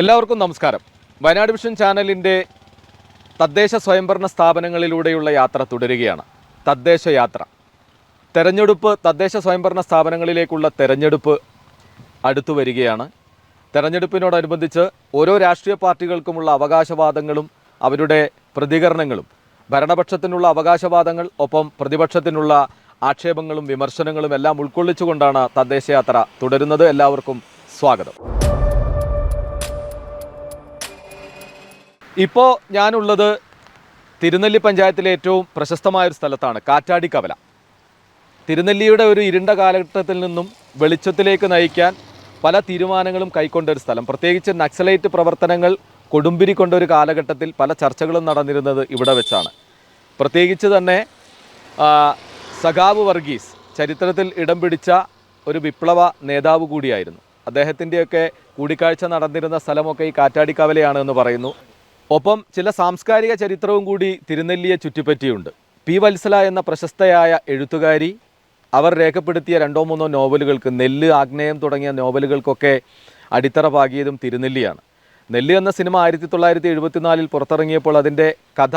എല്ലാവർക്കും നമസ്കാരം. വയനാട് വിഷൻ ചാനലിന്റെ തദ്ദേശ സ്വയംഭരണ സ്ഥാപനങ്ങളിലൂടെയുള്ള യാത്ര തുടരുകയാണ്. തദ്ദേശ യാത്ര. തെരഞ്ഞെടുപ്പ് തദ്ദേശ സ്വയംഭരണ സ്ഥാപനങ്ങളിലേക്കുള്ള തെരഞ്ഞെടുപ്പ് അടുത്തു വരികയാണ്. തെരഞ്ഞെടുപ്പിനോടനുബന്ധിച്ച് ഓരോ രാഷ്ട്രീയ പാർട്ടികൾക്കുമുള്ള അവകാശവാദങ്ങളും അവരുടെ പ്രതികരണങ്ങളും ഭരണപക്ഷത്തിനുള്ള അവകാശവാദങ്ങൾ ഒപ്പം പ്രതിപക്ഷത്തിനുള്ള ആക്ഷേപങ്ങളും വിമർശനങ്ങളും എല്ലാം ഉൾക്കൊള്ളിച്ചുകൊണ്ടാണ് തദ്ദേശയാത്ര തുടരുന്നത്. എല്ലാവർക്കും സ്വാഗതം. ഇപ്പോൾ ഞാനുള്ളത് തിരുനെല്ലി പഞ്ചായത്തിലെ ഏറ്റവും പ്രശസ്തമായ ഒരു സ്ഥലത്താണ് കാറ്റാടി കവല. തിരുനെല്ലിയുടെ ഒരു ഇരുണ്ട കാലഘട്ടത്തിൽ നിന്നും വെളിച്ചത്തിലേക്ക് നയിക്കാൻ പല തീരുമാനങ്ങളും കൈക്കൊണ്ട ഒരു സ്ഥലം. പ്രത്യേകിച്ച് നക്സലൈറ്റ് പ്രവർത്തനങ്ങൾ കൊടുമ്പിരി കൊണ്ട ഒരു കാലഘട്ടത്തിൽ പല ചർച്ചകളും നടന്നിരുന്നത് ഇവിടെ വെച്ചാണ്. പ്രത്യേകിച്ച് തന്നെ സഖാവ് വർഗീസ് ചരിത്രത്തിൽ ഇടം പിടിച്ച ഒരു വിപ്ലവ നേതാവ് കൂടിയായിരുന്നു. അദ്ദേഹത്തിന്റെയൊക്കെ കൂടിക്കാഴ്ച നടന്നിരുന്ന സ്ഥലമൊക്കെ ഈ കാറ്റാടിക്കവലയാണ് എന്ന് പറയുന്നു. ഒപ്പം ചില സാംസ്കാരിക ചരിത്രവും കൂടി തിരുനെല്ലിയെ ചുറ്റിപ്പറ്റിയുണ്ട്. പി വത്സല എന്ന പ്രശസ്തയായ എഴുത്തുകാരി അവർ രേഖപ്പെടുത്തിയ രണ്ടോ മൂന്നോ നോവലുകൾക്ക് നെല്ല് ആഗ്നേയം തുടങ്ങിയ നോവലുകൾക്കൊക്കെ അടിത്തറ പാകിയതും തിരുനെല്ലിയാണ്. നെല്ല് എന്ന സിനിമ ആയിരത്തി തൊള്ളായിരത്തി എഴുപത്തിനാലിൽ പുറത്തിറങ്ങിയപ്പോൾ അതിന്റെ കഥ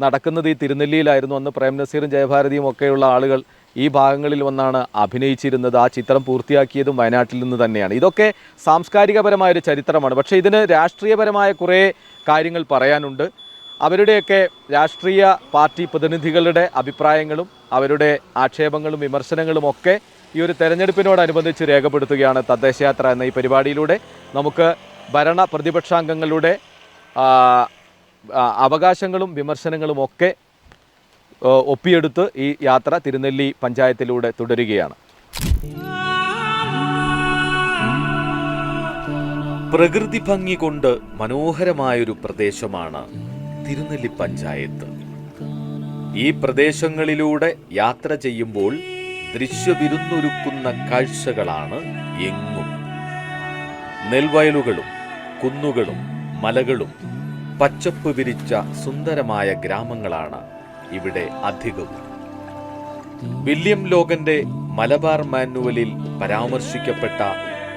നടക്കുന്നത് ഈ തിരുനെല്ലിയിലായിരുന്നു. അന്ന് പ്രേം നസീറും ജയഭാരതിയും ഒക്കെയുള്ള ആളുകൾ ഈ ഭാഗങ്ങളിൽ വന്നാണ് അഭിനയിച്ചിരുന്നത്. ആ ചിത്രം പൂർത്തിയാക്കിയതും വയനാട്ടിൽ നിന്ന് തന്നെയാണ്. ഇതൊക്കെ സാംസ്കാരികപരമായ ഒരു ചരിത്രമാണ്. പക്ഷേ ഇതിന് രാഷ്ട്രീയപരമായ കുറേ കാര്യങ്ങൾ പറയാനുണ്ട്. അവരുടെയൊക്കെ രാഷ്ട്രീയ പാർട്ടി പ്രതിനിധികളുടെ അഭിപ്രായങ്ങളും അവരുടെ ആക്ഷേപങ്ങളും വിമർശനങ്ങളും ഒക്കെ ഈ ഒരു തെരഞ്ഞെടുപ്പിനോടനുബന്ധിച്ച് രേഖപ്പെടുത്തുകയാണ് തദ്ദേശയാത്ര എന്ന ഈ പരിപാടിയിലൂടെ. നമുക്ക് ഭരണ പ്രതിപക്ഷാംഗങ്ങളുടെ അവകാശങ്ങളും വിമർശനങ്ങളും ഒക്കെ ഒപ്പിയെടുത്ത് ഈ യാത്ര തിരുനെല്ലി പഞ്ചായത്തിലൂടെ തുടരുകയാണ്. പ്രകൃതി ഭംഗി കൊണ്ട് മനോഹരമായൊരു പ്രദേശമാണ് തിരുനെല്ലി പഞ്ചായത്ത്. ഈ പ്രദേശങ്ങളിലൂടെ യാത്ര ചെയ്യുമ്പോൾ ദൃശ്യവിരുന്നൊരുക്കുന്ന കാഴ്ചകളാണ് എങ്ങും. നെൽവയലുകളും കുന്നുകളും മലകളും പച്ചപ്പ് വിരിച്ച സുന്ദരമായ ഗ്രാമങ്ങളാണ് ഇവിടെ അധികവും വില്യം ലോകന്റെ മലബാർ മാനുവലിൽ പരാമർശിക്കപ്പെട്ട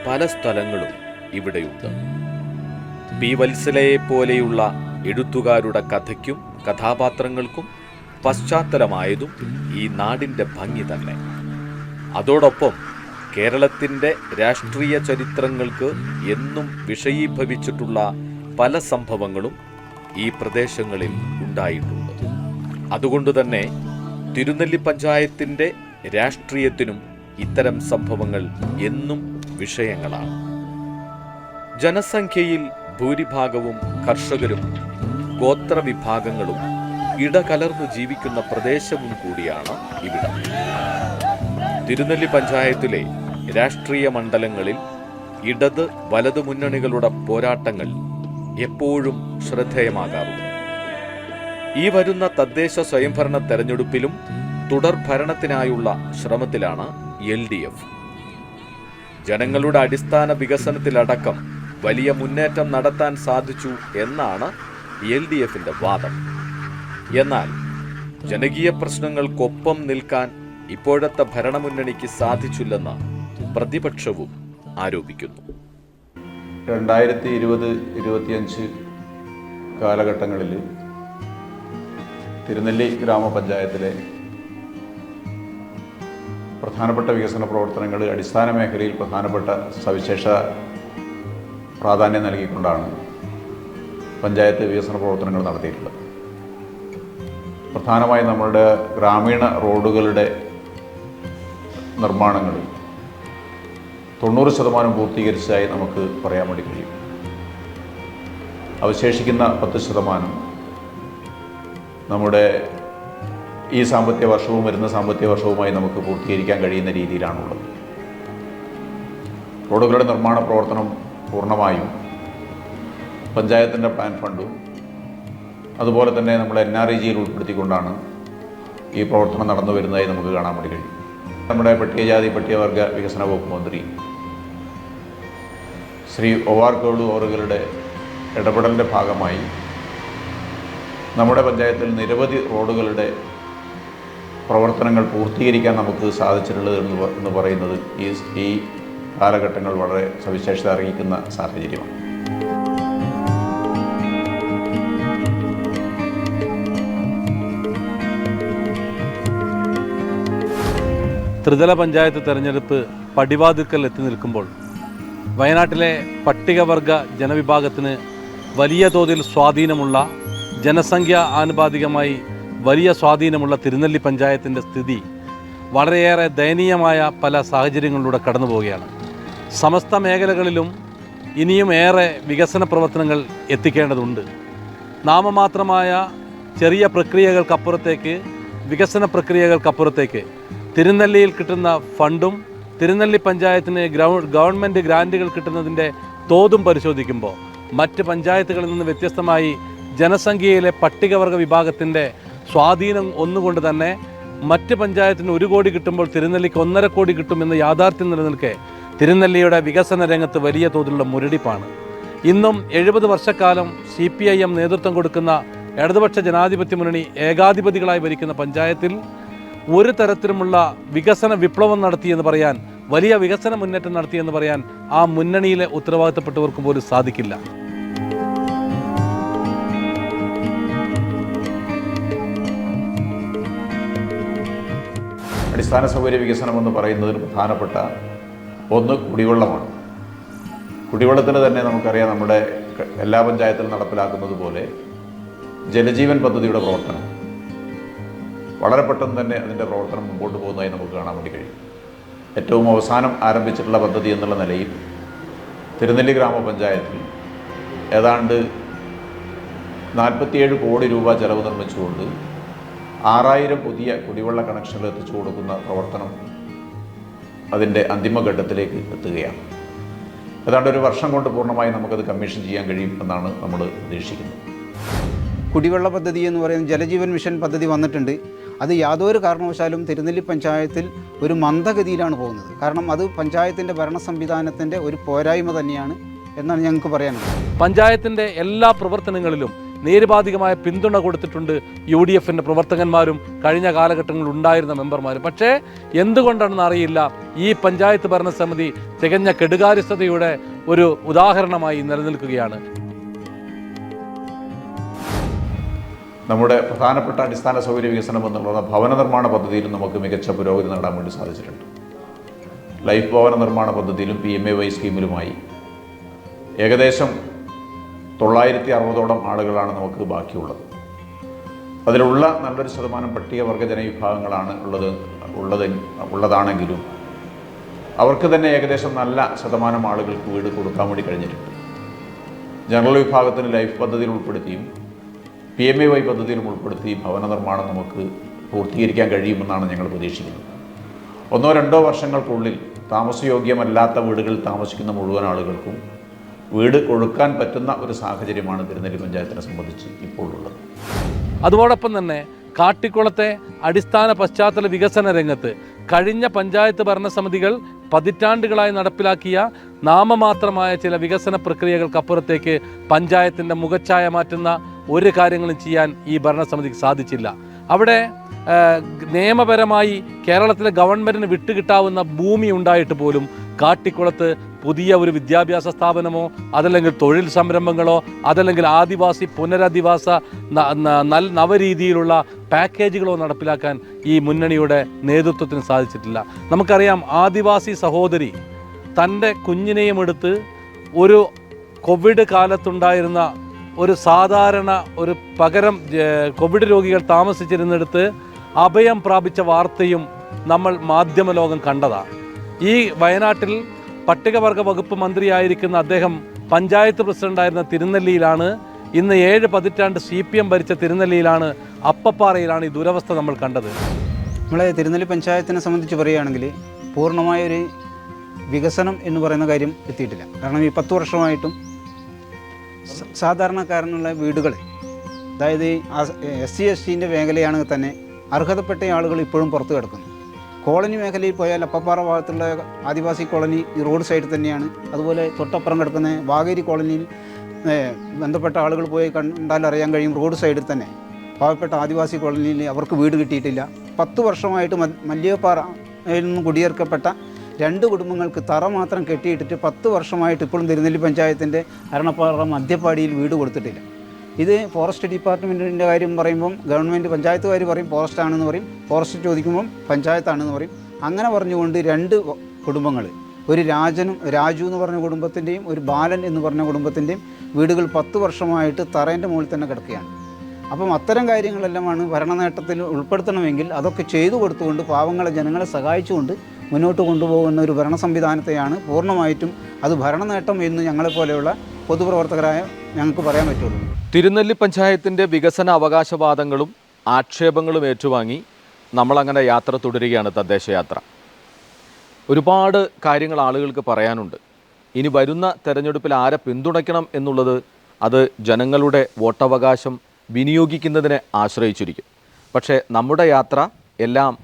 പല സ്ഥലങ്ങളും ഇവിടെയുണ്ട്. പി വത്സലയെ പോലെയുള്ള എഴുത്തുകാരുടെ കഥയ്ക്കും കഥാപാത്രങ്ങൾക്കും പശ്ചാത്തലമായതും ഈ നാടിന്റെ ഭംഗി തന്നെ. അതോടൊപ്പം കേരളത്തിന്റെ രാഷ്ട്രീയ ചരിത്രങ്ങൾക്ക് എന്നും വിഷയീഭവിച്ചിട്ടുള്ള പല സംഭവങ്ങളും ഈ പ്രദേശങ്ങളിൽ ഉണ്ടായിട്ടുണ്ട്. അതുകൊണ്ട് തന്നെ തിരുനെല്ലി പഞ്ചായത്തിന്റെ രാഷ്ട്രീയത്തിനും ഇത്തരം സംഭവങ്ങൾ എന്നും വിഷയങ്ങളാണ്. ജനസംഖ്യയിൽ ഭൂരിഭാഗവും കർഷകരും ഗോത്രവിഭാഗങ്ങളും ഇടകലർന്നു ജീവിക്കുന്ന പ്രദേശവും കൂടിയാണ് ഇവിടം. തിരുനെല്ലി പഞ്ചായത്തിലെ രാഷ്ട്രീയ മണ്ഡലങ്ങളിൽ ഇടത് വലതു മുന്നണികളുടെ പോരാട്ടങ്ങൾ എപ്പോഴും ശ്രദ്ധേയമാകാറുണ്ട്. ഈ വരുന്ന തദ്ദേശ സ്വയംഭരണ തെരഞ്ഞെടുപ്പിലും തുടർ ഭരണത്തിനായുള്ള ശ്രമത്തിലാണ് എൽ ഡി എഫ്. ജനങ്ങളുടെ അടിസ്ഥാന വികസനത്തിലടക്കം വലിയ മുന്നേറ്റം നടത്താൻ സാധിച്ചു എന്നാണ് എൽ ഡി എഫിന്റെ വാദം. എന്നാൽ ജനകീയ പ്രശ്നങ്ങൾക്കൊപ്പം നിൽക്കാൻ ഇപ്പോഴത്തെ ഭരണമുന്നണിക്ക് സാധിച്ചില്ലെന്ന് പ്രതിപക്ഷവും ആരോപിക്കുന്നു. രണ്ടായിരത്തി ഇരുപത് ഇരുപത്തിയഞ്ച് കാലഘട്ടങ്ങളിൽ തിരുനെല്ലി ഗ്രാമപഞ്ചായത്തിലെ പ്രധാനപ്പെട്ട വികസന പ്രവർത്തനങ്ങൾ അടിസ്ഥാന മേഖലയിൽ പ്രധാനപ്പെട്ട സവിശേഷ പ്രാധാന്യം നൽകിക്കൊണ്ടാണ് പഞ്ചായത്ത് വികസന പ്രവർത്തനങ്ങൾ നടത്തിയിട്ടുള്ളത്. പ്രധാനമായി നമ്മളുടെ ഗ്രാമീണ റോഡുകളുടെ നിർമ്മാണങ്ങൾ തൊണ്ണൂറ് ശതമാനം പൂർത്തീകരിച്ചതായി നമുക്ക് പറയാൻ വേണ്ടി കഴിയും. അവശേഷിക്കുന്ന പത്ത് ശതമാനം നമ്മുടെ ഈ സാമ്പത്തിക വർഷവും വരുന്ന സാമ്പത്തിക വർഷവുമായി നമുക്ക് പൂർത്തീകരിക്കാൻ കഴിയുന്ന രീതിയിലാണുള്ളത്. റോഡുകളുടെ നിർമ്മാണ പ്രവർത്തനം പൂർണമായും പഞ്ചായത്തിന്റെ പ്ലാൻ ഫണ്ടും അതുപോലെ തന്നെ നമ്മൾ എൻ ആർ ഇ ജിയിൽ ഉൾപ്പെടുത്തിക്കൊണ്ടാണ് ഈ പ്രവർത്തനം നടന്നു വരുന്നതായി നമുക്ക് കാണാൻ വേണ്ടി കഴിയും. നമ്മുടെ പട്ടികജാതി പട്ടികവർഗ വികസന വകുപ്പ് മന്ത്രി ശ്രീ ഒവാർ കേളു ഓറുകളുടെ ഇടപെടലിന്റെ ഭാഗമായി നമ്മുടെ പഞ്ചായത്തിൽ നിരവധി റോഡുകളുടെ പ്രവർത്തനങ്ങൾ പൂർത്തീകരിക്കാൻ നമുക്ക് സാധിച്ചിട്ടുള്ളത് എന്ന് പറയുന്നത് ഈ ഈ കാലഘട്ടങ്ങൾ വളരെ സവിശേഷത അറിയിക്കുന്ന സാഹചര്യമാണ്. ത്രിതല പഞ്ചായത്ത് തെരഞ്ഞെടുപ്പ് പടിവാതിക്കൽ എത്തി നിൽക്കുമ്പോൾ വയനാട്ടിലെ പട്ടികവർഗ ജനവിഭാഗത്തിന് വലിയ തോതിൽ സ്വാധീനമുള്ള ജനസംഖ്യ ആനുപാതികമായി വലിയ സ്വാധീനമുള്ള തിരുനെല്ലി പഞ്ചായത്തിന്റെ സ്ഥിതി വളരെയേറെ ദയനീയമായ പല സാഹചര്യങ്ങളിലൂടെ കടന്നു പോവുകയാണ് സമസ്ത മേഖലകളിലും ഇനിയും ഏറെ വികസന പ്രവർത്തനങ്ങൾ എത്തിക്കേണ്ടതുണ്ട്. നാമമാത്രമായ ചെറിയ പ്രക്രിയകൾക്കപ്പുറത്തേക്ക് വികസന പ്രക്രിയകൾക്കപ്പുറത്തേക്ക് തിരുനെല്ലിയിൽ കിട്ടുന്ന ഫണ്ടും തിരുനെല്ലി പഞ്ചായത്തിന് ഗവൺമെന്റ് ഗ്രാന്റുകൾ കിട്ടുന്നതിന്റെ തോതും പരിശോധിക്കുമ്പോൾ മറ്റ് പഞ്ചായത്തുകളിൽ നിന്ന് വ്യത്യസ്തമായി ജനസംഖ്യയിലെ പട്ടികവർഗ വിഭാഗത്തിന്റെ സ്വാധീനം ഒന്നുകൊണ്ട് തന്നെ മറ്റ് പഞ്ചായത്തിന് ഒരു കോടി കിട്ടുമ്പോൾ തിരുനെല്ലിക്ക് ഒന്നര കോടി കിട്ടുമെന്ന് യാഥാർത്ഥ്യം നിലനിൽക്കെ തിരുനെല്ലിയുടെ വികസന രംഗത്ത് വലിയ തോതിലുള്ള മുരടിപ്പാണ്. ഇന്നും എഴുപത് വർഷക്കാലം സി പി ഐ എം നേതൃത്വം കൊടുക്കുന്ന ഇടതുപക്ഷ ജനാധിപത്യ മുന്നണി ഏകാധിപതികളായി ഭരിക്കുന്ന പഞ്ചായത്തിൽ ഒരു തരത്തിലുമുള്ള വികസന വിപ്ലവം നടത്തിയെന്ന് പറയാൻ വലിയ വികസന മുന്നേറ്റം നടത്തിയെന്ന് പറയാൻ ആ മുന്നണിയിലെ ഉത്തരവാദിത്തപ്പെട്ടവർക്ക് പോലും സാധിക്കില്ല. അടിസ്ഥാന സൗകര്യ വികസനം എന്ന് പറയുന്നതിൽ പ്രധാനപ്പെട്ട ഒന്ന് കുടിവെള്ളമാണ്. കുടിവെള്ളത്തിന് തന്നെ നമുക്കറിയാം നമ്മുടെ എല്ലാ പഞ്ചായത്തിലും നടപ്പിലാക്കുന്നത് പോലെ ജലജീവൻ പദ്ധതിയുടെ പ്രവർത്തനം. വളരെ പെട്ടെന്ന് തന്നെ അതിന്റെ പ്രവർത്തനം മുമ്പോട്ട് പോകുന്നതായി നമുക്ക് കാണാൻ വേണ്ടി കഴിയും. ഏറ്റവും അവസാനം ആരംഭിച്ചിട്ടുള്ള പദ്ധതി എന്നുള്ള നിലയിൽ തിരുനെല്ലി ഗ്രാമപഞ്ചായത്തിൽ ഏതാണ്ട് നാൽപ്പത്തിയേഴ് കോടി രൂപ ചെലവ് നിർമ്മിച്ചുകൊണ്ട് ആറായിരം പുതിയ കുടിവെള്ള കണക്ഷനുകൾ എത്തിച്ചു കൊടുക്കുന്ന പ്രവർത്തനം അതിന്റെ അന്തിമഘട്ടത്തിലേക്ക് എത്തുകയാണ്. ഏതാണ്ട് ഒരു വർഷം കൊണ്ട് പൂർണമായി നമുക്കത് കമ്മീഷൻ ചെയ്യാൻ കഴിയും എന്നാണ് നമ്മൾ പ്രതീക്ഷിക്കുന്നത് കുടിവെള്ള പദ്ധതി എന്ന് പറയുന്ന ജലജീവൻ മിഷൻ പദ്ധതി വന്നിട്ടുണ്ട്. അത് യാതൊരു കാരണവശാലും തിരുനെല്ലി പഞ്ചായത്തിൽ ഒരു മന്ദഗതിയിലാണ് പോകുന്നത്. കാരണം അത് പഞ്ചായത്തിന്റെ ഭരണ സംവിധാനത്തിന്റെ ഒരു പോരായ്മ തന്നെയാണ് എന്നാണ് ഞങ്ങൾക്ക് പറയാനുള്ളത്. പഞ്ചായത്തിന്റെ എല്ലാ പ്രവർത്തനങ്ങളിലും നിരുപാധികമായ പിന്തുണ കൊടുത്തിട്ടുണ്ട് യു ഡി എഫിന്റെ പ്രവർത്തകന്മാരും കഴിഞ്ഞ കാലഘട്ടങ്ങളിൽ ഉണ്ടായിരുന്ന മെമ്പർമാരും. പക്ഷേ എന്തുകൊണ്ടാണെന്ന് അറിയില്ല. ഈ പഞ്ചായത്ത് ഭരണസമിതി തികഞ്ഞ കെടുകാര്യസ്ഥതയുടെ ഒരു ഉദാഹരണമായി നിലനിൽക്കുകയാണ്. നമ്മുടെ പ്രധാനപ്പെട്ട അടിസ്ഥാന സൗകര്യ വികസനം എന്നുള്ള ഭവന നിർമ്മാണ പദ്ധതിയിലും നമുക്ക് മികച്ച പുരോഗതി നേടാൻ വേണ്ടി സാധിച്ചിട്ടുണ്ട്. ലൈഫ് ഭവന നിർമ്മാണ പദ്ധതിയിലും പി എം എ വൈ സ്കീമിലുമായി ഏകദേശം തൊള്ളായിരത്തി അറുപതോളം ആളുകളാണ് നമുക്ക് ബാക്കിയുള്ളത്. അതിലുള്ള നല്ലൊരു ശതമാനം പട്ടികവർഗ ജനവിഭാഗങ്ങളാണ് ഉള്ളത് ഉള്ളത് ഉള്ളതാണെങ്കിലും അവർക്ക് തന്നെ ഏകദേശം നല്ല ശതമാനം ആളുകൾക്ക് വീട് കൊടുക്കാൻ വേണ്ടി കഴിഞ്ഞിട്ടുണ്ട്. ജനറൽ വിഭാഗത്തിന് ലൈഫ് പദ്ധതിയിൽ ഉൾപ്പെടുത്തിയും പി എം എ വൈ പദ്ധതിയിലും ഉൾപ്പെടുത്തി ഭവന നിർമ്മാണം നമുക്ക് പൂർത്തീകരിക്കാൻ കഴിയുമെന്നാണ് ഞങ്ങൾ പ്രതീക്ഷിക്കുന്നത്. ഒന്നോ രണ്ടോ വർഷങ്ങൾക്കുള്ളിൽ താമസയോഗ്യമല്ലാത്ത വീടുകളിൽ താമസിക്കുന്ന മുഴുവൻ ആളുകൾക്കും വീട് കൊടുക്കാൻ പറ്റുന്ന ഒരു സാഹചര്യമാണ് തിരുനെല്ലി പഞ്ചായത്തിനെ സംബന്ധിച്ച് ഇപ്പോൾ ഉള്ളത് അതോടൊപ്പം തന്നെ കാട്ടിക്കുളത്തെ അടിസ്ഥാന പശ്ചാത്തല വികസന രംഗത്ത് കഴിഞ്ഞ പഞ്ചായത്ത് ഭരണസമിതികൾ പതിറ്റാണ്ടുകളായി നടപ്പിലാക്കിയ നാമമാത്രമായ ചില വികസന പ്രക്രിയകൾക്കപ്പുറത്തേക്ക് പഞ്ചായത്തിന്റെ മുഖച്ഛായ മാറ്റുന്ന ഒരു കാര്യങ്ങളും ചെയ്യാൻ ഈ ഭരണസമിതിക്ക് സാധിച്ചില്ല. അവിടെ നിയമപരമായി കേരളത്തിലെ ഗവൺമെന്റിന് വിട്ടുകിട്ടാവുന്ന ഭൂമി ഉണ്ടായിട്ട് പോലും കാട്ടിക്കുളത്ത് പുതിയ ഒരു വിദ്യാഭ്യാസ സ്ഥാപനമോ അതല്ലെങ്കിൽ തൊഴിൽ സംരംഭങ്ങളോ അതല്ലെങ്കിൽ ആദിവാസി പുനരധിവാസ നവരീതിയിലുള്ള പാക്കേജുകളോ നടപ്പിലാക്കാൻ ഈ മുന്നണിയുടെ നേതൃത്വത്തിന് സാധിച്ചിട്ടില്ല. നമുക്കറിയാം ആദിവാസി സഹോദരി തന്റെ കുഞ്ഞിനെയും എടുത്ത് ഒരു കോവിഡ് കാലത്തുണ്ടായിരുന്ന ഒരു സാധാരണ ഒരു പകരം കോവിഡ് രോഗികൾ താമസിച്ചിരുന്നിടത്ത് അഭയം പ്രാപിച്ച വാർത്തയും നമ്മൾ മാധ്യമലോകം കണ്ടതാണ് ഈ വയനാട്ടിൽ പട്ടികവർഗ വകുപ്പ് മന്ത്രിയായിരിക്കുന്ന അദ്ദേഹം പഞ്ചായത്ത് പ്രസിഡന്റായിരുന്ന തിരുനെല്ലിയിലാണ്. ഇന്ന് ഏഴ് പതിറ്റാണ്ട് സി പി എം ഭരിച്ച തിരുനെല്ലിയിലാണ് അപ്പപ്പാറയിലാണ് ഈ ദുരവസ്ഥ നമ്മൾ കണ്ടത്. നമ്മളെ തിരുനെല്ലി പഞ്ചായത്തിനെ സംബന്ധിച്ച് പറയുകയാണെങ്കിൽ പൂർണമായൊരു വികസനം എന്ന് പറയുന്ന കാര്യം എത്തിയിട്ടില്ല. കാരണം ഈ പത്ത് വർഷമായിട്ടും സാധാരണക്കാരനുള്ള വീടുകൾ അതായത് എസ് സി എസ് ടീന്റെ മേഖലയാണെങ്കിൽ തന്നെ അർഹതപ്പെട്ട ആളുകൾ ഇപ്പോഴും പുറത്തു കിടക്കുന്നു. കോളനി മേഖലയിൽ പോയാൽ അപ്പപ്പാറ ഭാഗത്തുള്ള ആദിവാസി കോളനി ഈ റോഡ് സൈഡിൽ തന്നെയാണ്. അതുപോലെ തൊട്ടപ്പുറം കിടക്കുന്ന വാഗേരി കോളനിയിൽ ബന്ധപ്പെട്ട ആളുകൾ പോയി കണ്ടാൽ അറിയാൻ കഴിയും റോഡ് സൈഡിൽ തന്നെ. പാവപ്പെട്ട ആദിവാസി കോളനിയിൽ അവർക്ക് വീട് കിട്ടിയിട്ടില്ല. പത്ത് വർഷമായിട്ട് മല്ലിയപ്പാറയിൽ നിന്നും കുടിയേർക്കപ്പെട്ട രണ്ട് കുടുംബങ്ങൾക്ക് തറ മാത്രം കെട്ടിയിട്ടിട്ട് പത്ത് വർഷമായിട്ട് ഇപ്പോഴും തിരുനെല്ലി പഞ്ചായത്തിന്റെ അരണപ്പാറ മധ്യപ്പാടിയിൽ വീട് കൊടുത്തിട്ടില്ല. ഇത് ഫോറസ്റ്റ് ഡിപ്പാർട്ട്മെന്റിന്റെ കാര്യം പറയുമ്പം ഗവൺമെന്റ് പഞ്ചായത്തുകാർ പറയും ഫോറസ്റ്റ് ആണെന്ന് പറയും. ഫോറസ്റ്റ് ചോദിക്കുമ്പം പഞ്ചായത്താണെന്ന് പറയും. അങ്ങനെ പറഞ്ഞുകൊണ്ട് രണ്ട് കുടുംബങ്ങൾ ഒരു രാജനും രാജു എന്ന് പറഞ്ഞ കുടുംബത്തിന്റെയും ഒരു ബാലൻ എന്ന് പറഞ്ഞ കുടുംബത്തിന്റെയും വീടുകൾ പത്ത് വർഷമായിട്ട് തറേന്റെ മുകളിൽ തന്നെ കിടക്കുകയാണ്. അപ്പം അത്തരം കാര്യങ്ങളെല്ലാമാണ് ഭരണനേട്ടത്തിൽ ഉൾപ്പെടുത്തണമെങ്കിൽ അതൊക്കെ ചെയ്തു കൊടുത്തുകൊണ്ട് പാവങ്ങളെ ജനങ്ങളെ സഹായിച്ചുകൊണ്ട് മുന്നോട്ട് കൊണ്ടുപോകുന്ന ഒരു ഭരണ സംവിധാനത്തെയാണ് പൂർണമായിട്ടും അത് ഭരണനേട്ടം എന്ന് ഞങ്ങളെപ്പോലെയുള്ള പൊതുപ്രവർത്തകരായ ഞങ്ങൾക്ക് പറയാൻ പറ്റുള്ളൂ. തിരുനെല്ലി പഞ്ചായത്തിന്റെ വികസന അവകാശവാദങ്ങളും ആക്ഷേപങ്ങളും ഏറ്റുവാങ്ങി നമ്മളങ്ങനെ യാത്ര തുടരുകയാണ് തദ്ദേശയാത്ര. ഒരുപാട് കാര്യങ്ങൾ ആളുകൾക്ക് പറയാനുണ്ട്. ഇനി വരുന്ന തെരഞ്ഞെടുപ്പിൽ ആരെ പിന്തുണയ്ക്കണം എന്നുള്ളത് അത് ജനങ്ങളുടെ വോട്ടവകാശം വിനിയോഗിക്കുന്നതിനെ ആശ്രയിച്ചിരിക്കും. പക്ഷേ നമ്മുടെ യാത്ര എല്ലാം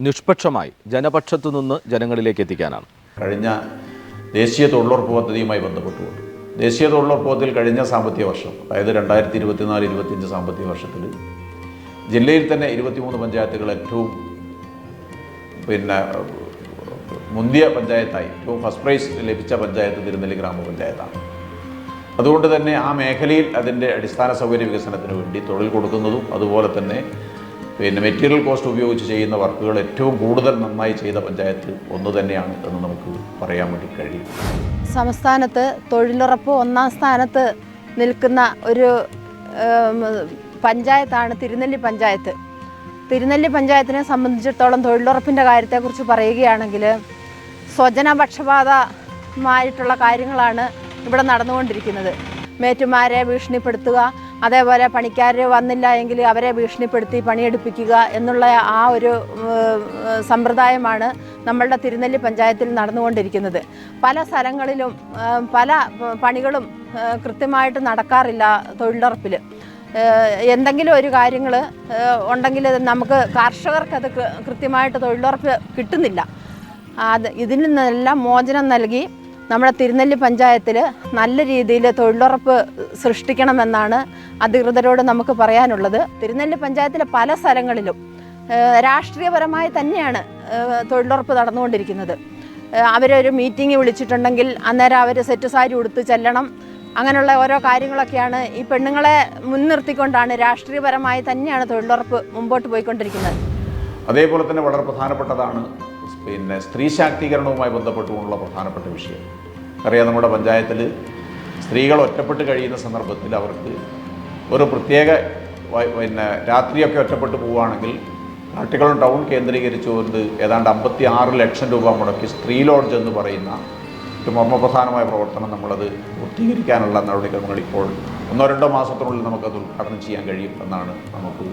നിഷ്പക്ഷമായി ജനപക്ഷത്തു നിന്ന് ജനങ്ങളിലേക്ക് എത്തിക്കാനാണ്. കഴിഞ്ഞ ദേശീയ തൊഴിലുറപ്പ് പദ്ധതിയുമായി ബന്ധപ്പെട്ടുകൊണ്ട് ദേശീയ തൊഴിലുറപ്പത്തിൽ കഴിഞ്ഞ സാമ്പത്തിക വർഷം അതായത് രണ്ടായിരത്തി ഇരുപത്തിനാല് ഇരുപത്തിയഞ്ച് സാമ്പത്തിക വർഷത്തിൽ ജില്ലയിൽ തന്നെ ഇരുപത്തിമൂന്ന് പഞ്ചായത്തുകൾ ഏറ്റവും പിന്നെ മുന്തിയ പഞ്ചായത്തായി ഏറ്റവും ഫസ്റ്റ് പ്രൈസ് ലഭിച്ച പഞ്ചായത്ത് തിരുനെല്ലി ഗ്രാമപഞ്ചായത്താണ്. അതുകൊണ്ട് തന്നെ ആ മേഖലയിൽ അതിന്റെ അടിസ്ഥാന സൗകര്യ വികസനത്തിന് വേണ്ടി തൊഴിൽ കൊടുക്കുന്നതും അതുപോലെ തന്നെ പിന്നെ മെറ്റീരിയൽ കോസ്റ്റ് ഉപയോഗിച്ച് ചെയ്യുന്ന വർക്കുകൾ ഏറ്റവും കൂടുതൽ നന്നായി ചെയ്ത പഞ്ചായത്ത് ഒന്ന് തന്നെയാണ് എന്ന് നമുക്ക് പറയാൻ വേണ്ടി കഴിയും. സംസ്ഥാനത്ത് തൊഴിലുറപ്പ് ഒന്നാം സ്ഥാനത്ത് നിൽക്കുന്ന ഒരു പഞ്ചായത്താണ് തിരുനെല്ലി പഞ്ചായത്ത്. തിരുനെല്ലി പഞ്ചായത്തിനെ സംബന്ധിച്ചിടത്തോളം തൊഴിലുറപ്പിന്റെ കാര്യത്തെക്കുറിച്ച് പറയുകയാണെങ്കിൽ സ്വജനപക്ഷപാതമായിട്ടുള്ള കാര്യങ്ങളാണ് ഇവിടെ നടന്നുകൊണ്ടിരിക്കുന്നത്. മേറ്റുമാരെ ഭീഷണിപ്പെടുത്തുക അതേപോലെ പണിക്കാർ വന്നില്ല എങ്കിൽ അവരെ ഭീഷണിപ്പെടുത്തി പണിയെടുപ്പിക്കുക എന്നുള്ള ആ ഒരു സമ്പ്രദായമാണ് നമ്മളുടെ തിരുനെല്ലി പഞ്ചായത്തിൽ നടന്നുകൊണ്ടിരിക്കുന്നത്. പല സ്ഥലങ്ങളിലും പല പണികളും കൃത്യമായിട്ട് നടക്കാറില്ല തൊഴിലുറപ്പിൽ. എന്തെങ്കിലും ഒരു കാര്യങ്ങൾ ഉണ്ടെങ്കിൽ നമുക്ക് കർഷകർക്കത് കൃത്യമായിട്ട് തൊഴിലുറപ്പ് കിട്ടുന്നില്ല. അത് ഇതിൽ നിന്നെല്ലാം മോചനം നൽകി നമ്മുടെ തിരുനെല്ലി പഞ്ചായത്തിൽ നല്ല രീതിയിൽ തൊഴിലുറപ്പ് സൃഷ്ടിക്കണമെന്നാണ് അധികൃതരോട് നമുക്ക് പറയാനുള്ളത്. തിരുനെല്ലി പഞ്ചായത്തിലെ പല സ്ഥലങ്ങളിലും രാഷ്ട്രീയപരമായി തന്നെയാണ് തൊഴിലുറപ്പ് നടന്നുകൊണ്ടിരിക്കുന്നത്. അവരൊരു മീറ്റിംഗ് വിളിച്ചിട്ടുണ്ടെങ്കിൽ അന്നേരം അവർ സെറ്റ് സാരി ഉടുത്ത് ചെല്ലണം. അങ്ങനെയുള്ള ഓരോ കാര്യങ്ങളൊക്കെയാണ് ഈ പെണ്ണുങ്ങളെ മുൻനിർത്തിക്കൊണ്ടാണ് രാഷ്ട്രീയപരമായി തന്നെയാണ് തൊഴിലുറപ്പ് മുമ്പോട്ട് പോയിക്കൊണ്ടിരിക്കുന്നത്. അതേപോലെ തന്നെ വളരെ പ്രധാനപ്പെട്ടതാണ് പിന്നെ സ്ത്രീ ശാക്തീകരണവുമായി ബന്ധപ്പെട്ടുകൊണ്ടുള്ള പ്രധാനപ്പെട്ട വിഷയം. അറിയാം നമ്മുടെ പഞ്ചായത്തിൽ സ്ത്രീകൾ ഒറ്റപ്പെട്ട് കഴിയുന്ന സന്ദർഭത്തിൽ അവർക്ക് ഒരു പ്രത്യേക പിന്നെ രാത്രിയൊക്കെ ഒറ്റപ്പെട്ട് പോവുകയാണെങ്കിൽ കാട്ടിക്കുളം ടൗൺ കേന്ദ്രീകരിച്ചുകൊണ്ട് ഏതാണ്ട് അമ്പത്തി ആറ് ലക്ഷം രൂപ മുടക്കി സ്ത്രീ ലോഡ്ജ് എന്ന് പറയുന്ന ഒരു മർമ്മപ്രധാനമായ പ്രവർത്തനം നമ്മളത് പൂർത്തീകരിക്കാനുള്ള നടപടിക്രമങ്ങൾ ഇപ്പോൾ ഒന്നോ രണ്ടോ മാസത്തിനുള്ളിൽ നമുക്കത് ഉദ്ഘാടനം ചെയ്യാൻ കഴിയും എന്നാണ് നമുക്ക്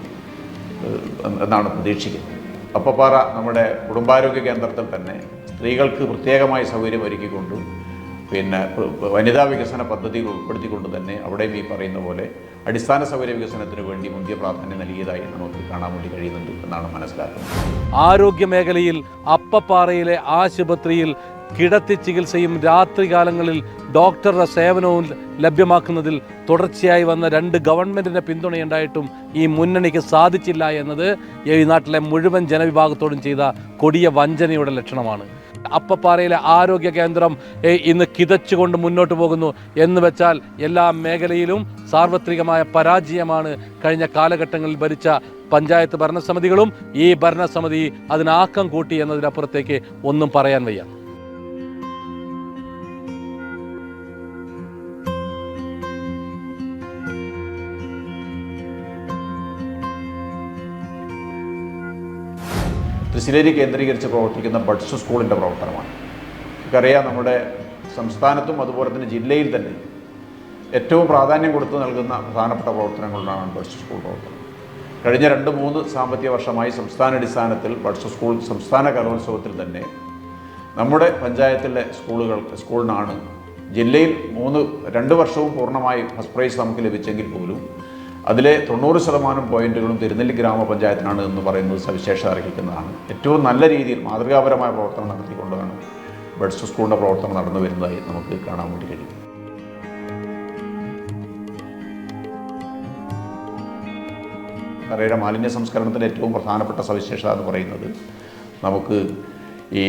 എന്നാണ് പ്രതീക്ഷിക്കുന്നത്. അപ്പപ്പാറ നമ്മുടെ കുടുംബാരോഗ്യ കേന്ദ്രത്തിൽ തന്നെ സ്ത്രീകൾക്ക് പ്രത്യേകമായ സൗകര്യം ഒരുക്കിക്കൊണ്ട് പിന്നെ വനിതാ വികസന പദ്ധതികൾ ഉൾപ്പെടുത്തിക്കൊണ്ട് തന്നെ അവിടെയും ഈ പറയുന്ന പോലെ അടിസ്ഥാന സൗകര്യ വികസനത്തിന് വേണ്ടി മുന്തിയ പ്രാധാന്യം നൽകിയതായി നമുക്ക് കാണാൻ വേണ്ടി കഴിയുന്നുണ്ട് എന്നാണ് മനസ്സിലാക്കുന്നത്. ആരോഗ്യ മേഖലയിൽ അപ്പപ്പാറയിലെ ആശുപത്രിയിൽ കിടത്തി ചികിത്സയും രാത്രികാലങ്ങളിൽ ഡോക്ടറുടെ സേവനവും ലഭ്യമാക്കുന്നതിൽ തുടർച്ചയായി വന്ന രണ്ട് ഗവൺമെന്റിന്റെ പിന്തുണയുണ്ടായിട്ടും ഈ മുന്നണിക്ക് സാധിച്ചില്ല എന്നത് ഈ നാട്ടിലെ മുഴുവൻ ജനവിഭാഗത്തോടും ചെയ്ത കൊടിയ വഞ്ചനയുടെ ലക്ഷണമാണ്. അപ്പപ്പാറയിലെ ആരോഗ്യ കേന്ദ്രം ഇന്ന് കിതച്ചുകൊണ്ട് മുന്നോട്ട് പോകുന്നു എന്ന് വെച്ചാൽ എല്ലാ മേഖലയിലും സാർവത്രികമായ പരാജയമാണ് കഴിഞ്ഞ കാലഘട്ടങ്ങളിൽ ഭരിച്ച പഞ്ചായത്ത് ഭരണസമിതികളും ഈ ഭരണസമിതി അതിനാക്കം കൂട്ടി എന്നതിനപ്പുറത്തേക്ക് ഒന്നും പറയാൻ വയ്യ. തൃശ്ശിലേരി കേന്ദ്രീകരിച്ച് പ്രവർത്തിക്കുന്ന ബഡ്സ് സ്കൂളിന്റെ പ്രവർത്തനമാണ്. നമുക്കറിയാം നമ്മുടെ സംസ്ഥാനത്തും അതുപോലെ തന്നെ ജില്ലയിൽ തന്നെ ഏറ്റവും പ്രാധാന്യം കൊടുത്തു നൽകുന്ന പ്രധാനപ്പെട്ട പ്രവർത്തനങ്ങളിലാണ് ബഡ്സ് സ്കൂൾ പ്രവർത്തനം. കഴിഞ്ഞ രണ്ട് മൂന്ന് സാമ്പത്തിക വർഷമായി സംസ്ഥാന അടിസ്ഥാനത്തിൽ ബഡ്സ് സ്കൂൾ സംസ്ഥാന കലോത്സവത്തിൽ തന്നെ നമ്മുടെ പഞ്ചായത്തിലെ സ്കൂളുകൾ സ്കൂളിനാണ് ജില്ലയിൽ മൂന്ന് രണ്ട് വർഷവും പൂർണമായി ഫസ്റ്റ് പ്രൈസ് നമുക്ക് ലഭിച്ചെങ്കിൽ പോലും അതിലെ തൊണ്ണൂറ് ശതമാനം പോയിന്റുകളും തിരുനെല്ലി ഗ്രാമപഞ്ചായത്തിനാണ് എന്ന് പറയുന്നത് സവിശേഷത അർഹിക്കുന്നതാണ്. ഏറ്റവും നല്ല രീതിയിൽ മാതൃകാപരമായ പ്രവർത്തനം നടത്തിക്കൊണ്ടാണ് ബഡ്സ് സ്കൂളിന്റെ പ്രവർത്തനം നടന്നു വരുന്നതായി നമുക്ക് കാണാൻ വേണ്ടി കഴിയും. കരയുടെ മാലിന്യ സംസ്കരണത്തിന്റെ ഏറ്റവും പ്രധാനപ്പെട്ട സവിശേഷത എന്ന് പറയുന്നത് നമുക്ക് ഈ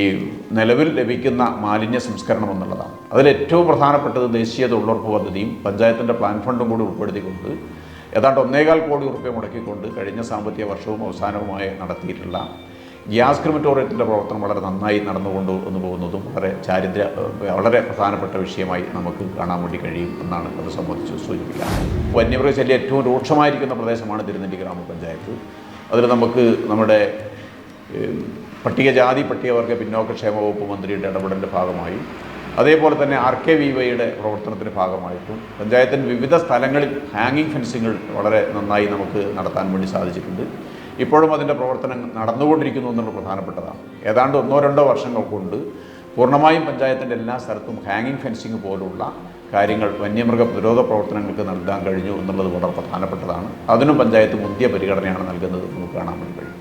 നിലവിൽ ലഭിക്കുന്ന മാലിന്യ സംസ്കരണം എന്നുള്ളതാണ്. അതിൽ ഏറ്റവും പ്രധാനപ്പെട്ടത് ദേശീയ തൊഴിലുറപ്പ് പദ്ധതിയും പഞ്ചായത്തിന്റെ പ്ലാൻ ഫണ്ടും കൂടി ഉൾപ്പെടുത്തിക്കൊണ്ട് ഏതാണ്ട് ഒന്നേകാൽ കോടി റുപ്യ മുടക്കിക്കൊണ്ട് കഴിഞ്ഞ സാമ്പത്തിക വർഷവും അവസാനവുമായി നടത്തിയിട്ടുള്ള ഗ്യാസ് ക്രിമറ്റോറിയത്തിന്റെ പ്രവർത്തനം വളരെ നന്നായി നടന്നുകൊണ്ട് വന്നു പോകുന്നതും വളരെ ചാരിത്ര വളരെ പ്രധാനപ്പെട്ട വിഷയമായി നമുക്ക് കാണാൻ വേണ്ടി കഴിയും എന്നാണ് അത് സംബന്ധിച്ച് സൂചിപ്പിക്കുക. വന്യമൃഗശല്യം ഏറ്റവും രൂക്ഷമായിരിക്കുന്ന പ്രദേശമാണ് തിരുനെല്ലി ഗ്രാമപഞ്ചായത്ത്. അതിൽ നമുക്ക് നമ്മുടെ പട്ടികജാതി പട്ടികവർഗ പിന്നോക്കക്ഷേമ വകുപ്പ് മന്ത്രിയുടെ ഇടപെടലിന്റെ ഭാഗമായും അതേപോലെ തന്നെ ആർ കെ വി വൈയുടെ പ്രവർത്തനത്തിന്റെ ഭാഗമായിട്ടും പഞ്ചായത്തിന്റെ വിവിധ സ്ഥലങ്ങളിൽ ഹാങ്ങിങ് ഫെൻസിങ്ങൾ വളരെ നന്നായി നമുക്ക് നടത്താൻ വേണ്ടി സാധിച്ചിട്ടുണ്ട്. ഇപ്പോഴും അതിന്റെ പ്രവർത്തനം നടന്നുകൊണ്ടിരിക്കുന്നു എന്നുള്ള പ്രധാനപ്പെട്ടതാണ്. ഏതാണ്ട് ഒന്നോ രണ്ടോ വർഷങ്ങൾ കൊണ്ട് പൂർണമായും പഞ്ചായത്തിന്റെ എല്ലാ സ്ഥലത്തും ഹാങ്ങിങ് ഫെൻസിങ് പോലുള്ള കാര്യങ്ങൾ വന്യമൃഗ പ്രതിരോധ പ്രവർത്തനങ്ങൾക്ക് നൽകാൻ കഴിഞ്ഞു എന്നുള്ളത് വളരെ പ്രധാനപ്പെട്ടതാണ്. അതിനും പഞ്ചായത്ത് മുന്തിയ പരിഗണനയാണ് നൽകുന്നത് നമുക്ക് കാണാൻ വേണ്ടി കഴിയും.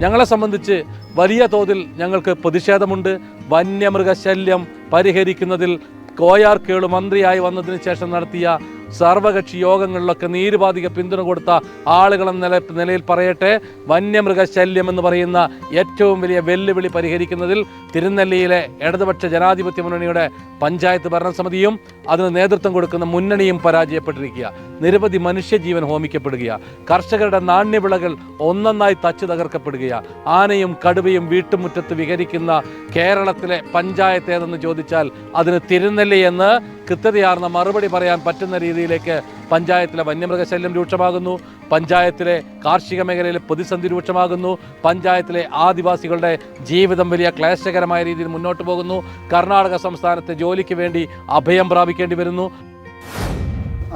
ഞങ്ങളെ സംബന്ധിച്ച് വലിയ തോതിൽ ഞങ്ങൾക്ക് പ്രതിഷേധമുണ്ട്. വന്യമൃഗശല്യം പരിഹരിക്കുന്നതിൽ കോയാർ കേളു മന്ത്രിയായി വന്നതിന് ശേഷം നടത്തിയ സർവകക്ഷി യോഗങ്ങളിലൊക്കെ നീരുപാധിക പിന്തുണ കൊടുത്ത ആളുകളെന്ന നില നിലയിൽ പറയട്ടെ വന്യമൃഗശല്യം എന്ന് പറയുന്ന ഏറ്റവും വലിയ വെല്ലുവിളി പരിഹരിക്കുന്നതിൽ തിരുനെല്ലിയിലെ ഇടതുപക്ഷ ജനാധിപത്യ മുന്നണിയുടെ പഞ്ചായത്ത് ഭരണസമിതിയും അതിന് നേതൃത്വം കൊടുക്കുന്ന മുന്നണിയും പരാജയപ്പെട്ടിരിക്കുക. നിരവധി മനുഷ്യജീവൻ ഹോമിക്കപ്പെടുകയാണ് കർഷകരുടെ നാണ്യവിളകൾ ഒന്നൊന്നായി തച്ചു തകർക്കപ്പെടുകയാണ് ആനയും കടുവയും വീട്ടുമുറ്റത്ത് വിഹരിക്കുന്ന കേരളത്തിലെ പഞ്ചായത്ത് ഏതെന്ന് ചോദിച്ചാൽ അതിന് തിരുനെല്ലി എന്ന് കൃത്യതയാർന്ന മറുപടി പറയാൻ പറ്റുന്ന രീതിയിലേക്ക് പഞ്ചായത്തിലെ വന്യമൃഗശല്യം രൂക്ഷമാകുന്നു. പഞ്ചായത്തിലെ കാർഷിക മേഖലയിലെ പ്രതിസന്ധി രൂക്ഷമാകുന്നു. പഞ്ചായത്തിലെ ആദിവാസികളുടെ ജീവിതം വലിയ ക്ലേശകരമായ രീതിയിൽ മുന്നോട്ട് പോകുന്നു. കർണാടക സംസ്ഥാനത്തെ ജോലിക്ക് വേണ്ടി അഭയം പ്രാപിക്കേണ്ടി വരുന്നു.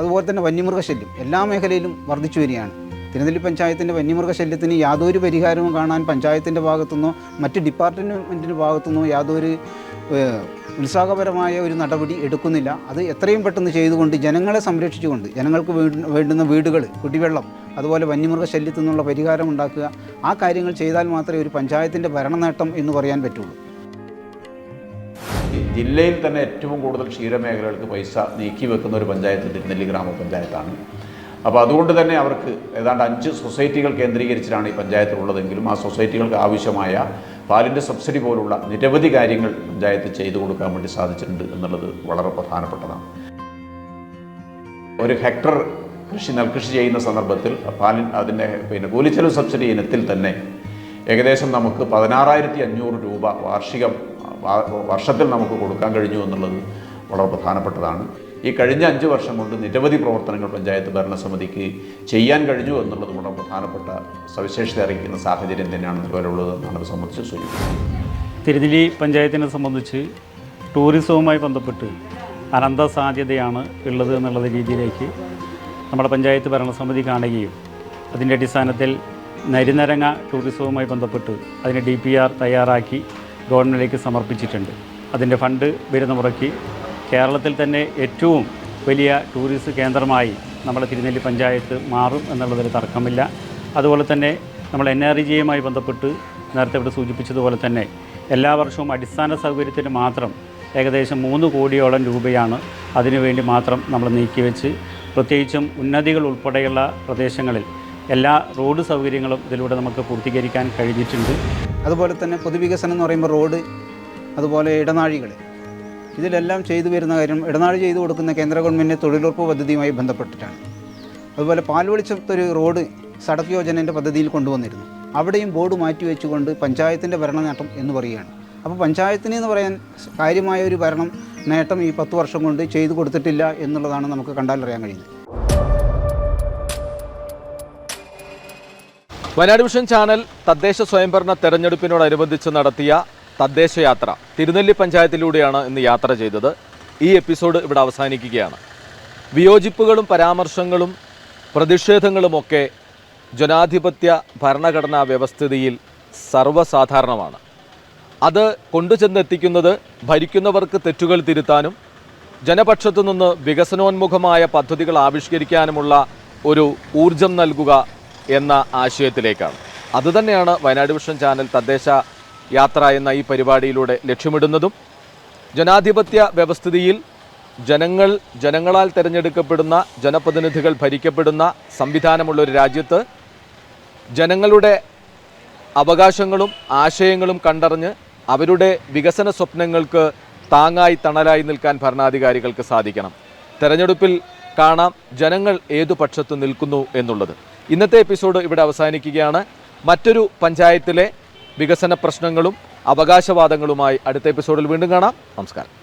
അതുപോലെ തന്നെ വന്യമൃഗശല്യം എല്ലാ മേഖലയിലും വർദ്ധിച്ചു വരികയാണ്. തിരുനെല്ലി പഞ്ചായത്തിന്റെ വന്യമൃഗശല്യത്തിന് യാതൊരു പരിഹാരവും കാണാൻ പഞ്ചായത്തിന്റെ ഭാഗത്തുനിന്നോ മറ്റ് ഡിപ്പാർട്ട്മെന്റിന്റെ ഭാഗത്തുനിന്നോ യാതൊരു ഉത്സാഹപരമായ ഒരു നടപടി എടുക്കുന്നില്ല. അത് എത്രയും പെട്ടെന്ന് ചെയ്തുകൊണ്ട് ജനങ്ങളെ സംരക്ഷിച്ചുകൊണ്ട് ജനങ്ങൾക്ക് വേണ്ടുന്ന വീടുകൾ കുടിവെള്ളം അതുപോലെ വന്യമൃഗശല്യത്തിൽ നിന്നുള്ള പരിഹാരം ഉണ്ടാക്കുക ആ കാര്യങ്ങൾ ചെയ്താൽ മാത്രമേ ഒരു പഞ്ചായത്തിന്റെ ഭരണനേട്ടം എന്ന് പറയാൻ പറ്റുള്ളൂ. ജില്ലയിൽ തന്നെ ഏറ്റവും കൂടുതൽ ക്ഷീരമേഖലകൾക്ക് പൈസ നീക്കി വെക്കുന്ന ഒരു പഞ്ചായത്ത് തിരുനെല്ലി ഗ്രാമപഞ്ചായത്താണ്. അപ്പോൾ അതുകൊണ്ട് തന്നെ അവർക്ക് ഏതാണ്ട് അഞ്ച് സൊസൈറ്റികൾ കേന്ദ്രീകരിച്ചിട്ടാണ് ഈ പഞ്ചായത്തിൽ ഉള്ളതെങ്കിലും ആ സൊസൈറ്റികൾക്ക് ആവശ്യമായ പാലിന്റെ സബ്സിഡി പോലുള്ള നിരവധി കാര്യങ്ങൾ പഞ്ചായത്ത് ചെയ്തു കൊടുക്കാൻ വേണ്ടി സാധിച്ചിട്ടുണ്ട് എന്നുള്ളത് വളരെ പ്രധാനപ്പെട്ടതാണ്. ഒരു ഹെക്ടർ കൃഷി നെൽകൃഷി ചെയ്യുന്ന സന്ദർഭത്തിൽ പാലിൻ അതിന്റെ പിന്നെ കൂലിച്ചെലവ് സബ്സിഡി ഇനത്തിൽ തന്നെ ഏകദേശം നമുക്ക് പതിനാറായിരത്തി അഞ്ഞൂറ് രൂപ വാർഷികം വർഷത്തിൽ നമുക്ക് കൊടുക്കാൻ കഴിഞ്ഞു എന്നുള്ളത് വളരെ പ്രധാനപ്പെട്ടതാണ്. ഈ കഴിഞ്ഞ അഞ്ച് വർഷം കൊണ്ട് നിരവധി പ്രവർത്തനങ്ങൾ പഞ്ചായത്ത് ഭരണസമിതിക്ക് ചെയ്യാൻ കഴിഞ്ഞു എന്നുള്ളത് വളരെ പ്രധാനപ്പെട്ട സവിശേഷത അറിയിക്കുന്ന സാഹചര്യം തന്നെയാണ് നിലവിലുള്ളത് എന്നാണ് സംബന്ധിച്ച് സൂചിപ്പിക്കുന്നത്. തിരുനെല്ലി പഞ്ചായത്തിനെ സംബന്ധിച്ച് ടൂറിസവുമായി ബന്ധപ്പെട്ട് അനന്ത സാധ്യതയാണ് ഉള്ളത് എന്നുള്ള രീതിയിലേക്ക് നമ്മുടെ പഞ്ചായത്ത് ഭരണസമിതി കാണുകയും അതിന്റെ അടിസ്ഥാനത്തിൽ നരിനരങ്ങ ടൂറിസവുമായി ബന്ധപ്പെട്ട് അതിന് ഡി പി ആർ തയ്യാറാക്കി ഗവൺമെന്റിലേക്ക് സമർപ്പിച്ചിട്ടുണ്ട്. അതിന്റെ ഫണ്ട് വരുന്ന മുറയ്ക്ക് കേരളത്തിൽ തന്നെ ഏറ്റവും വലിയ ടൂറിസ്റ്റ് കേന്ദ്രമായി നമ്മുടെ തിരുനെല്ലി പഞ്ചായത്ത് മാറും എന്നുള്ളതിൽ തർക്കമില്ല. അതുപോലെ തന്നെ നമ്മൾ എൻ ആർ ജിയുമായി ബന്ധപ്പെട്ട് നേരത്തെ ഇവിടെ സൂചിപ്പിച്ചതുപോലെ തന്നെ എല്ലാ വർഷവും അടിസ്ഥാന സൗകര്യത്തിന് മാത്രം ഏകദേശം മൂന്ന് കോടിയോളം രൂപയാണ് അതിനുവേണ്ടി മാത്രം നമ്മൾ നീക്കിവെച്ച് പ്രത്യേകിച്ചും ഉന്നതികൾ ഉൾപ്പെടെയുള്ള പ്രദേശങ്ങളിൽ എല്ലാ റോഡ് സൗകര്യങ്ങളും ഇതിലൂടെ നമുക്ക് പൂർത്തീകരിക്കാൻ കഴിഞ്ഞിട്ടുണ്ട്. അതുപോലെ തന്നെ പൊതുവികസനം എന്ന് പറയുമ്പോൾ റോഡ് അതുപോലെ ഇടനാഴികൾ. ഇതിലെല്ലാം ചെയ്തു വരുന്ന കാര്യം ഇടനാഴി ചെയ്തു കൊടുക്കുന്ന കേന്ദ്ര ഗവൺമെന്റ് തൊഴിലുറപ്പ് പദ്ധതിയുമായി ബന്ധപ്പെട്ടിട്ടാണ്. അതുപോലെ പാൽവെളിച്ചത്തൊരു റോഡ് സടക്ക് യോജനേന്റെ പദ്ധതിയിൽ കൊണ്ടുവന്നിരുന്നു. അവിടെയും ബോർഡ് മാറ്റി വെച്ചുകൊണ്ട് പഞ്ചായത്തിന്റെ ഭരണനേട്ടം എന്ന് പറയുകയാണ്. അപ്പോൾ പഞ്ചായത്തിന് എന്ന് പറയാൻ കാര്യമായ ഒരു ഭരണം നേട്ടം ഈ പത്ത് വർഷം കൊണ്ട് ചെയ്തു കൊടുത്തിട്ടില്ല എന്നുള്ളതാണ് നമുക്ക് കണ്ടാലറിയാൻ കഴിയുന്നത്. വയനാട് വിഷൻ ചാനൽ തദ്ദേശ സ്വയംഭരണ തെരഞ്ഞെടുപ്പിനോടനുബന്ധിച്ച് നടത്തിയ തദ്ദേശ യാത്ര തിരുനെല്ലി പഞ്ചായത്തിലൂടെയാണ് ഇന്ന് യാത്ര ചെയ്തത്. ഈ എപ്പിസോഡ് ഇവിടെ അവസാനിക്കുകയാണ്. വിയോജിപ്പുകളും പരാമർശങ്ങളും പ്രതിഷേധങ്ങളുമൊക്കെ ജനാധിപത്യ ഭരണഘടനാ വ്യവസ്ഥിതിയിൽ സർവസാധാരണമാണ്. അത് കൊണ്ടുചെന്നെത്തിക്കുന്നത് ഭരിക്കുന്നവർക്ക് തെറ്റുകൾ തിരുത്താനും ജനപക്ഷത്തു നിന്ന് വികസനോന്മുഖമായ പദ്ധതികൾ ആവിഷ്കരിക്കാനുമുള്ള ഒരു ഊർജം നൽകുക എന്ന ആശയത്തിലേക്കാണ് അതുതന്നെയാണ് വയനാട് വിഷൻ ചാനൽ തദ്ദേശ യാത്ര എന്ന ഈ പരിപാടിയിലൂടെ ലക്ഷ്യമിടുന്നതും. ജനാധിപത്യ വ്യവസ്ഥിതിയിൽ ജനങ്ങൾ ജനങ്ങളാൽ തിരഞ്ഞെടുക്കപ്പെടുന്ന ജനപ്രതിനിധികൾ ഭരിക്കപ്പെടുന്ന സംവിധാനമുള്ള ഒരു രാജ്യത്ത് ജനങ്ങളുടെ അവകാശങ്ങളും ആശയങ്ങളും കണ്ടറിഞ്ഞ് അവരുടെ വികസന സ്വപ്നങ്ങൾക്ക് താങ്ങായി തണലായി നിൽക്കാൻ ഭരണാധികാരികൾക്ക് സാധിക്കണം. തെരഞ്ഞെടുപ്പിൽ കാണാം ജനങ്ങൾ ഏതു പക്ഷത്ത് നിൽക്കുന്നു എന്നുള്ളത്. ഇന്നത്തെ എപ്പിസോഡ് ഇവിടെ അവസാനിക്കുകയാണ്. മറ്റൊരു പഞ്ചായത്തിലെ വികസന പ്രശ്നങ്ങളും അവകാശവാദങ്ങളുമായി അടുത്ത എപ്പിസോഡിൽ വീണ്ടും കാണാം. നമസ്കാരം.